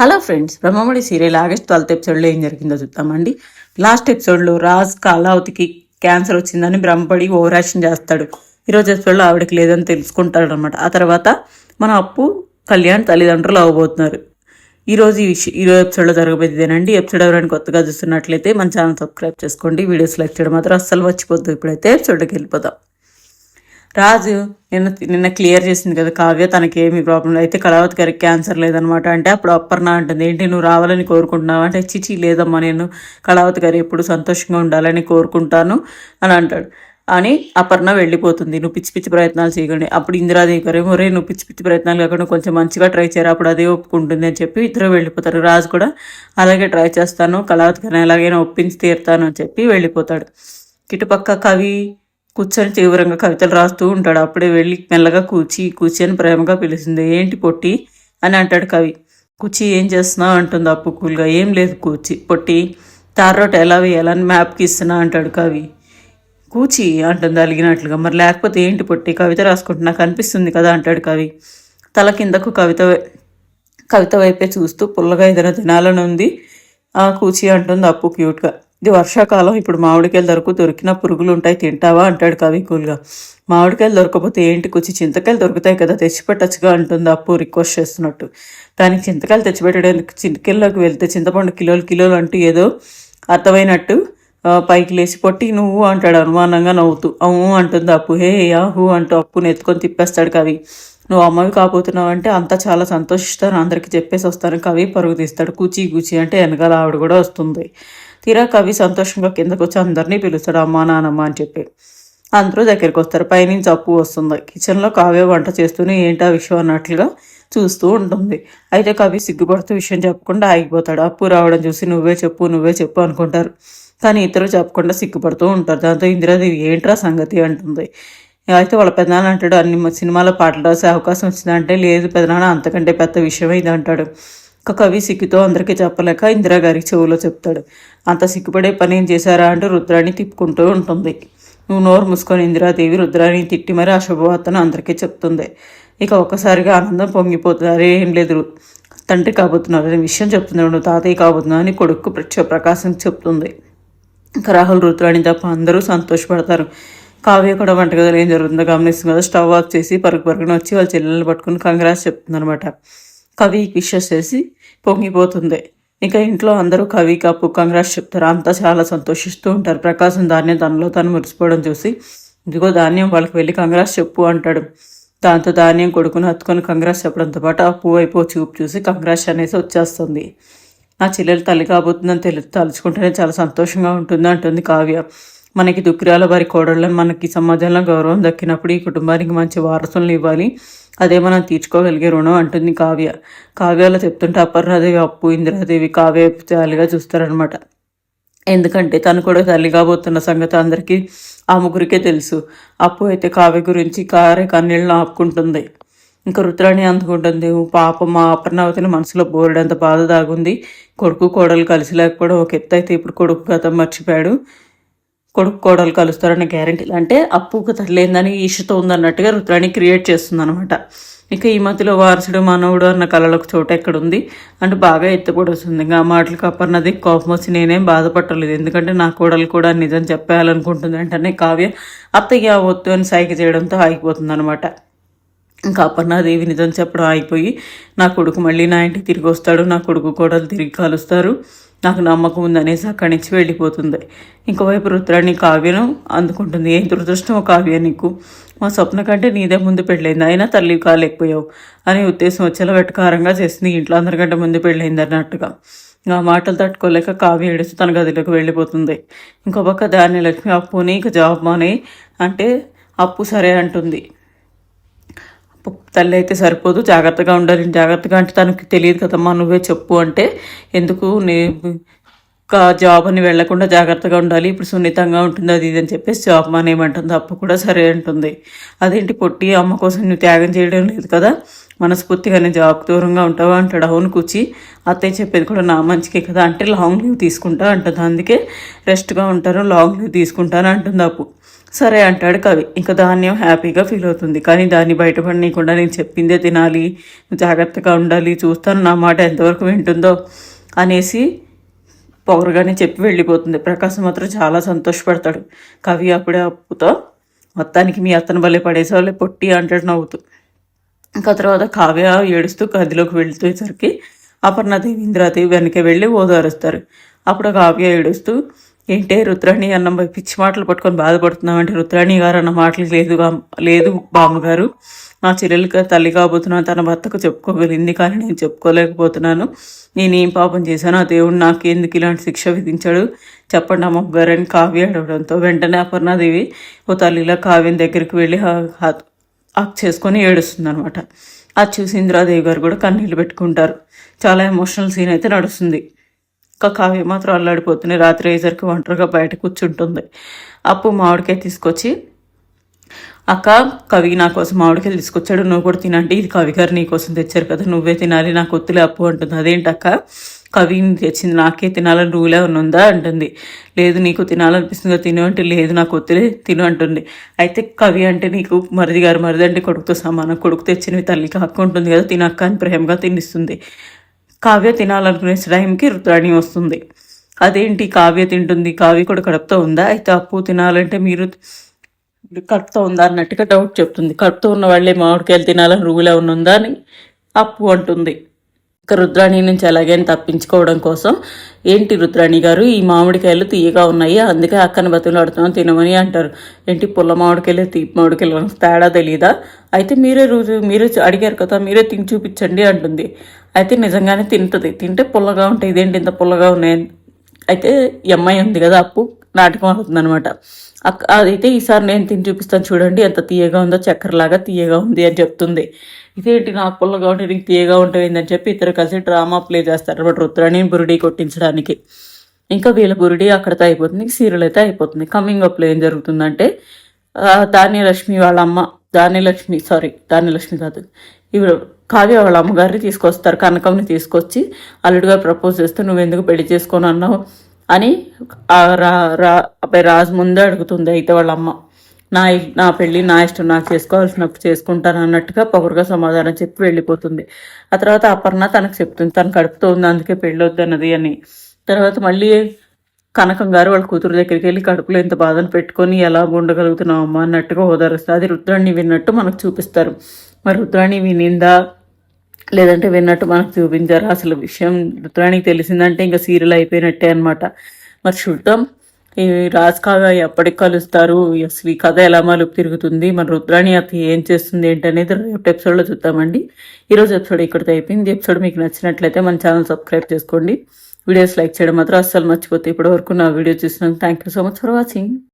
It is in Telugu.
Hello friends Brahmamudi serial August twelfth ఎపిసోడ్లో ఏం జరిగిందో చూద్దామండి. లాస్ట్ ఎపిసోడ్లో రాజ్ కాలావతికి క్యాన్సర్ వచ్చిందని బ్రహ్మపడి ఓవరాక్షన్ చేస్తాడు. ఈరోజు ఎపిసోడ్లో ఆవిడకి లేదని తెలుసుకుంటాడు అనమాట ఆ తర్వాత మన అప్పు కళ్యాణ్ తల్లిదండ్రులు అవ్వబోతున్నారు. ఈరోజు ఈ విషయం ఈరోజు ఎపిసోడ్లో జరగబోయేదేనండి ఎపిసోడ్ ఎవరైనా కొత్తగా చూస్తున్నట్లయితే మన ఛానల్ సబ్స్క్రైబ్ చేసుకోండి. వీడియోస్ లైక్ చేయడం మాత్రం అస్సలు మర్చిపోద్దు. ఇప్పుడైతే ఎపిసోడ్కి వెళ్ళిపోదాం. రాజు నిన్న నిన్న క్లియర్ చేసింది కదా కావ్య తనకి ఏమి ప్రాబ్లం అయితే కళావతి గారికి క్యాన్సర్ లేదనమాట. అంటే అప్పుడు అప్పర్ణ అంటుంది ఏంటి నువ్వు రావాలని కోరుకుంటున్నావు? అంటే చిచి లేదమ్మా నేను కళావతి గారు ఎప్పుడు సంతోషంగా ఉండాలని కోరుకుంటాను అని అంటాడు. అని అపర్ణ వెళ్ళిపోతుంది. నువ్వు పిచ్చి పిచ్చి ప్రయత్నాలు చేయకండి. అప్పుడు ఇందిరాదేవి గారు ఒరే నువ్వు పిచ్చి పిచ్చి ప్రయత్నాలు కాకుండా కొంచెం మంచిగా ట్రై చేయరా? అప్పుడు అదే ఒప్పుకుంటుంది అని చెప్పి ఇద్దరు వెళ్ళిపోతారు. రాజు కూడా అలాగే ట్రై చేస్తాను. కళావతి గారిని ఎలాగైనా ఒప్పించి తీరుతాను అని చెప్పి వెళ్ళిపోతాడు. ఇటుపక్క కవి కూర్చొని తీవ్రంగా కవితలు రాస్తూ ఉంటాడు. అప్పుడే వెళ్ళి మెల్లగా కూచి కూచి అని ప్రేమగా పిలిచింది. ఏంటి పొట్టి? అని అంటాడు కవి. కూచి ఏం చేస్తున్నావు? అంటుంది అప్పు కూల్గా. ఏం లేదు కూచి. పొట్టి తారోట ఎలా వేయాలని మ్యాప్కి ఇస్తున్నా అంటాడు కవి. కూచి? అంటుంది అలిగినట్లుగా. మరి లేకపోతే ఏంటి పొట్టి? కవిత రాసుకుంటున్నా కనిపిస్తుంది కదా అంటాడు కవి. తల కిందకు కవిత కవిత వైపే చూస్తూ పుల్లగా ఏదైనా తినాలని ఉంది. ఆ కూచి అంటుంది అప్పు క్యూట్గా. ఇది వర్షాకాలం ఇప్పుడు మామిడికాయలు దొరకు దొరికిన పురుగులు ఉంటాయి తింటావా? అంటాడు కవి కూల్గా. మామిడికాయలు దొరకకపోతే ఏంటి కూర్చి చింతకాయలు దొరుకుతాయి కదా తెచ్చిపెట్టచ్చుగా అంటుంది? అప్పు రిక్వెస్ట్ చేస్తున్నట్టు. దానికి చింతకాయలు తెచ్చిపెట్టడానికి చింతకాయల్లోకి వెళ్తే చింతపండు కిలోలు కిలోలు అంటూ ఏదో అర్థమైనట్టు పైకి లేచి పొట్టి నువ్వు అంటాడు అనుమానంగా నవ్వుతూ. అవు అంటుంది అప్పు. హే యాహూ అంటూ అప్పుని ఎత్తుకొని తిప్పేస్తాడు కవి. నువ్వు అమ్మవి కాబోతున్నావు అంటే అంతా చాలా సంతోషిస్తాను అందరికీ చెప్పేసి వస్తాను కవి పరుగు తీస్తాడు. కూచి కూచి అంటే వెనకాల ఆవిడ కూడా వస్తుంది. తీరా కవి సంతోషంగా కిందకు వచ్చి అందరినీ పిలుస్తాడు అమ్మా నానమ్మ అని చెప్పి. అందరూ దగ్గరికి వస్తారు పైనుంచి అప్పు వస్తుంది. కిచెన్లో కావ్య వంట చేస్తూనే ఏంటా విషయం అన్నట్లుగా చూస్తూ ఉంటుంది. అయితే కవి సిగ్గుపడుతూ విషయం చెప్పకుండా ఆగిపోతాడు. అప్పు రావడం చూసి నువ్వే చెప్పు నువ్వే చెప్పు అనుకుంటారు. కానీ ఇతరులు చెప్పకుండా సిగ్గుపడుతూ ఉంటారు. దాంతో ఇందిరాదేవి ఏంట్రా సంగతి అంటుంది. అయితే వాళ్ళ పెదనాన్న అంటాడు అన్ని సినిమాల సినిమాలో పాటలు రాసే అవకాశం వచ్చిందంటే లేదు పెదనాన్న అంతకంటే పెద్ద విషయమే ఇది అంటాడు. ఒక కవి సిగ్గుతో అందరికీ చెప్పలేక ఇందిరాగారికి చెవులో చెప్తాడు. అంత సిగ్గుపడే పని ఏం చేశారా అంటూ రుద్రాన్ని తిప్పుకుంటూ ఉంటుంది. నువ్వు నోరు మూసుకొని ఇందిరాదేవి రుద్రాన్ని తిట్టి మరి ఆ శుభవార్తను అందరికీ చెప్తుంది. ఇక ఒక్కసారిగా ఆనందం పొంగిపోతుంది అరే ఏం లేదు. తండ్రి కాబోతున్నారు అనే విషయం చెప్తున్నాడు. తాతయ్య కాబోతున్నావు అని కొడుకు ప్రకాశం చెప్తుంది. ఇంకా రాహుల్ రుతురాణి తప్ప అందరూ సంతోషపడతారు. కావ్య కూడా వంటగదిలో ఏం జరుగుతుందో గమనిస్తుంది కదా స్టవ్ ఆఫ్ చేసి పరుగు పరుగున వచ్చి వాళ్ళ చెల్లెలు పట్టుకుని కంగ్రాస్ చెప్తుంది అనమాట కవి విషెస్ చేసి పొంగిపోతుంది. ఇంకా ఇంట్లో అందరూ కవి కప్పు కంగ్రాస్ చెప్తారు. అంతా చాలా సంతోషిస్తూ ఉంటారు. ప్రకాశం ధాన్యం తనలో తను మురిసిపోవడం చూసి ఇదిగో ధాన్యం వాళ్ళకి వెళ్ళి కంగ్రాస్ చెప్పు అంటాడు. దాంతో ధాన్యం కొడుకుని హత్తుకొని కంగ్రాస్ చెప్పడంతో పాటు ఆ పువ్వు అయిపో చూపు చూసి కంగ్రాస్ అనేసి వచ్చేస్తుంది. నా చెల్లెలు తల్లి కాబోతుందని తెలు తలుచుకుంటేనే చాలా సంతోషంగా ఉంటుంది అంటుంది కావ్య. మనకి దుక్కిరాల వారి కోడళ్ళని మనకి సమాజంలో గౌరవం దక్కినప్పుడు ఈ కుటుంబానికి మంచి వారసులను ఇవ్వాలి. అదే మనం తీర్చుకోగలిగే రుణం అంటుంది కావ్య. కావ్యాలో చెప్తుంటే అపర్ణాదేవి అప్పు ఇందిరాదేవి కావ్య తల్లిగా చూస్తారనమాట ఎందుకంటే తను కూడా తల్లి కాబోతున్న సంగతి అందరికీ ఆ ముగ్గురికే తెలుసు. అప్పు అయితే కావ్య గురించి కారే కన్నీళ్ళను ఆపుకుంటుంది. ఇంకా రుద్రాణి అందుకుంటుంది. పాప మా అపర్ణావతిని మనసులో బోరడంత బాధ దాగుంది. కొడుకు కోడలు కలిసి లేకపోవడం ఒక ఎత్తు అయితే ఇప్పుడు కొడుకు గతం మర్చిపోయాడు. కొడుకు కోడలు కలుస్తారన్న గ్యారంటీలు అంటే అప్పుకు తల్లేందని ఈషతో ఉందన్నట్టుగా రుద్రాణి క్రియేట్ చేస్తుంది అనమాట ఇక ఈ మధ్యలో వారసుడు మనవుడు అన్న కళలకు చోట ఎక్కడుంది? అంటే బాగా ఎత్తుపడుతుంది ఇంకా ఆ మాటలకు అపర్ణది కోపం వచ్చి నేనేం బాధపట్టలేదు ఎందుకంటే నా కోడలు కూడా నిజం చెప్పేయాలనుకుంటుంది అంటేనే కావ్య అత్తయ్య వద్దు అని సైగ చేయడంతో ఆగిపోతుంది అనమాట ఇంకా అపర్ణాదేవి నిజం చెప్పడం ఆగిపోయి నా కొడుకు మళ్ళీ నా ఇంటికి తిరిగి వస్తాడు. నా కొడుకు కోడలు తిరిగి కలుస్తారు. నాకు నమ్మకం ఉందనేసి అక్కడి నుంచి వెళ్ళిపోతుంది. ఇంకోవైపు రుద్రాన్ని కావ్యను అందుకుంటుంది. ఏం దురదృష్టం కావ్య నీకు? మా స్వప్న కంటే నీదే ముందు పెళ్ళైంది. అయినా తల్లి కాలేకపోయావు అనే ఉద్దేశం వచ్చేలా వెటకారంగా చేసింది. ఇంట్లో అందరికంటే ముందు పెళ్ళైంది అన్నట్టుగా. ఆ మాటలు తట్టుకోలేక కావ్య ఏడుస్తూ తన గదిలోకి వెళ్ళిపోతుంది. ఇంకో పక్క ధాన్యలక్ష్మి అప్పుని ఇక జాబ్ మానే అంటే అప్పు సరే అంటుంది. తల్లి అయితే సరిపోదు. జాగ్రత్తగా ఉండాలి. జాగ్రత్తగా అంటే తనకి తెలియదు కదమ్మా. నువ్వే చెప్పు అంటే ఎందుకు నీ జాబ్ అని వెళ్ళకుండా జాగ్రత్తగా ఉండాలి. ఇప్పుడు సున్నితంగా ఉంటుంది అది ఇది అని చెప్పేసి జాబ్ మానేయమంటుంది. అప్పు కూడా సరే అంటుంది. అదేంటి పొట్టి అమ్మ కోసం నువ్వు త్యాగం చేయడం లేదు కదా? మనస్ఫూర్తిగానే జాబ్ దూరంగా ఉంటావా అంటాడు అవును కూర్చి. అత్తయ్య చెప్పేది కూడా నా మంచికే కదా? అంటే లాంగ్ లీవ్ తీసుకుంటా అంటుంది. అందుకే రెస్ట్గా ఉంటాను లాంగ్ లీవ్ తీసుకుంటాను అంటుంది అప్పు. సరే అంటాడు కవి. ఇంకా ధాన్యం హ్యాపీగా ఫీల్ అవుతుంది. కానీ దాన్ని బయటపడనీయకుండా నేను చెప్పిందే తినాలి. జాగ్రత్తగా ఉండాలి. చూస్తాను నా మాట ఎంతవరకు వింటుందో అనేసి పొగరుగానే చెప్పి వెళ్ళిపోతుంది. ప్రకాశం మాత్రం చాలా సంతోషపడతాడు. కవి అప్పుడే అప్పుతో మొత్తానికి మీ అత్తను భలే పడేసేవాళ్ళే పొట్టి అంటాడు నవ్వుతూ. ఇంకా తర్వాత కావ్య ఏడుస్తూ గదిలోకి వెళ్తేసరికి అపర్ణదేవి ఇంద్రాదేవి వెనక వెళ్ళి ఓదారుస్తారు. అప్పుడు కావ్య ఏడుస్తూ ఏంటే రుద్రాణి అన్న పిచ్చి మాటలు పట్టుకొని బాధపడుతున్నామంటే రుద్రాణి గారు అన్న మాటలు లేదు లేదు బామ్మగారు. నా చెల్లెలికి తల్లి కాబోతున్నాను తన భర్తకు చెప్పుకోగలిగింది కానీ నేను చెప్పుకోలేకపోతున్నాను. నేనేం పాపం చేశాను ఆ దేవుడు నాకు ఎందుకు ఇలాంటి శిక్ష విధించాడు? చెప్పండి అమ్మ అని కావ్య అడవడంతో వెంటనే అపర్ణాదేవి ఓ తల్లిలా కావ్యం దగ్గరికి వెళ్ళి ఆక్ చేసుకొని ఏడుస్తుంది అనమాట అది చూసి ఇంద్రాదేవి గారు కూడా కన్నీళ్ళు పెట్టుకుంటారు. చాలా ఎమోషనల్ సీన్ అయితే నడుస్తుంది. ఇంకా కావ్య మాత్రం అల్లాడిపోతుంది రాత్రి అయ్యేసరికి ఒంటరిగా బయట కూర్చుంటుంది. అప్పు మామిడికాయ తీసుకొచ్చి అక్క కవి నా కోసం మామిడికాయలు తీసుకొచ్చాడు నువ్వు కూడా తినండి. ఇది కవి గారు నీ కోసం తెచ్చారు కదా నువ్వే తినాలి నాకు ఒత్తులే అప్పు అంటుంది. అదేంటక్క కవిని తెచ్చింది నాకే తినాలని రూలే ఉందా? అంటుంది. లేదు నీకు తినాలనిపిస్తుంది తిను అంటే లేదు నాకు ఒత్తిడి తిను అంటుంది. అయితే కవి అంటే నీకు మరిది గారు మరిది అంటే కొడుకుతో సమానం. కొడుకు తెచ్చినవి తల్లికి హక్కు ఉంటుంది కదా తినక్క అని ప్రేమగా తినిస్తుంది. కావ్య తినాలనుకునే టైంకి రుద్రాణి వస్తుంది. అదేంటి కావ్య తింటుంది? కావ్య కూడా కడుపుతో ఉందా? అయితే అప్పు తినాలంటే మీరు కడుపుతో ఉందా అన్నట్టుగా డౌట్ చెప్తుంది. కడుపుతో ఉన్న వాళ్ళే మామిడికాయలు తినాలని రూలే ఉన్నుందా అని అప్పు అంటుంది. ఇక రుద్రాణి నుంచి ఎలాగైనా తప్పించుకోవడం కోసం ఏంటి రుద్రాణి గారు? ఈ మామిడికాయలు తీయగా ఉన్నాయి. అందుకే అక్కని బతులాడుతున్నాం తినమని అంటారు. ఏంటి పుల్ల మామిడికాయలు తీపి మామిడికాయలు తేడా తెలియదా అయితే మీరే రోజు మీరే అడిగారు కదా మీరే తిని చూపించండి అంటుంది. అయితే నిజంగానే తింటుంది. తింటే పుల్లగా ఉంటాయి. ఇదేంటి ఇంత పుల్లగా ఉన్నాయి? అయితే అమ్మాయి ఉంది కదా అప్పు. నాటకం అవుతుంది అనమాట అదైతే ఈసారి నేను తిని చూపిస్తాను చూడండి ఎంత తీయగా ఉందో చక్కెరలాగా తీయగా ఉంది అని చెప్తుంది. ఇదేంటి నాకు పుల్లగా ఉంటే నీకు తీయగా ఉంటుందని చెప్పి ఇద్దరు కలిసి డ్రామా ప్లే చేస్తారు అనమాట రుద్రాణి బురుడి కొట్టించడానికి. ఇంకా వీళ్ళ బురుడి అక్కడితో అయిపోతుంది సీరియల్ అయితే అయిపోతుంది. కమింగ్ అప్లో ఏం జరుగుతుందంటే ధాన్యలక్ష్మి వాళ్ళ అమ్మ ధాన్యలక్ష్మి సారీ ధాన్యలక్ష్మి కాదు ఇవి కావ్య వాళ్ళ అమ్మగారిని తీసుకొస్తారు కనకంని తీసుకొచ్చి అల్లుడిగా ప్రపోజ్ చేస్తే నువ్వు ఎందుకు పెళ్ళి చేసుకొని అన్నావు? అని రాజు ముందే అడుగుతుంది అయితే వాళ్ళ అమ్మ నా నా పెళ్ళి నా ఇష్టం నాకు చేసుకోవాల్సినప్పుడు చేసుకుంటాను అన్నట్టుగా పొగరుగా సమాధానం చెప్పి వెళ్ళిపోతుంది. ఆ తర్వాత అపర్ణ తనకు చెప్తుంది తను కడుపుతో ఉంది అందుకే పెళ్ళి వద్దన్నది అని. తర్వాత మళ్ళీ కనకం గారు వాళ్ళ కూతురు దగ్గరికి వెళ్ళి కడుపులో ఇంత బాధను పెట్టుకొని ఎలా ఉండగలుగుతున్నావు అమ్మ? అన్నట్టుగా ఓదారుస్తుంది. అది రుద్రాణి విన్నట్టు మనకు చూపిస్తారు. మరి రుద్రాణి వినిందా? లేదంటే విన్నట్టు మనకు చూపించారు. అసలు విషయం రుద్రానికి తెలిసిందంటే ఇంకా సీరియల్ అయిపోయినట్టే అనమాట మరి చూద్దాం. ఈ రాజకాగా ఎప్పటికి కలుస్తారు? అసలు ఈ కథ ఎలా మలుపు తిరుగుతుంది? మన రుద్రాణి అతి ఏం చేస్తుంది ఏంటనేది రేపు ఎపిసోడ్లో చూద్దామండి. ఈరోజు ఎపిసోడ్ ఇక్కడితో అయిపోయింది. ఎపిసోడ్ మీకు నచ్చినట్లయితే మన ఛానల్ సబ్స్క్రైబ్ చేసుకోండి. వీడియోస్ లైక్ చేయడం మాత్రం అస్సలు మర్చిపోతే ఇప్పటివరకు నా వీడియో చూసినందుకు thank you so much for watching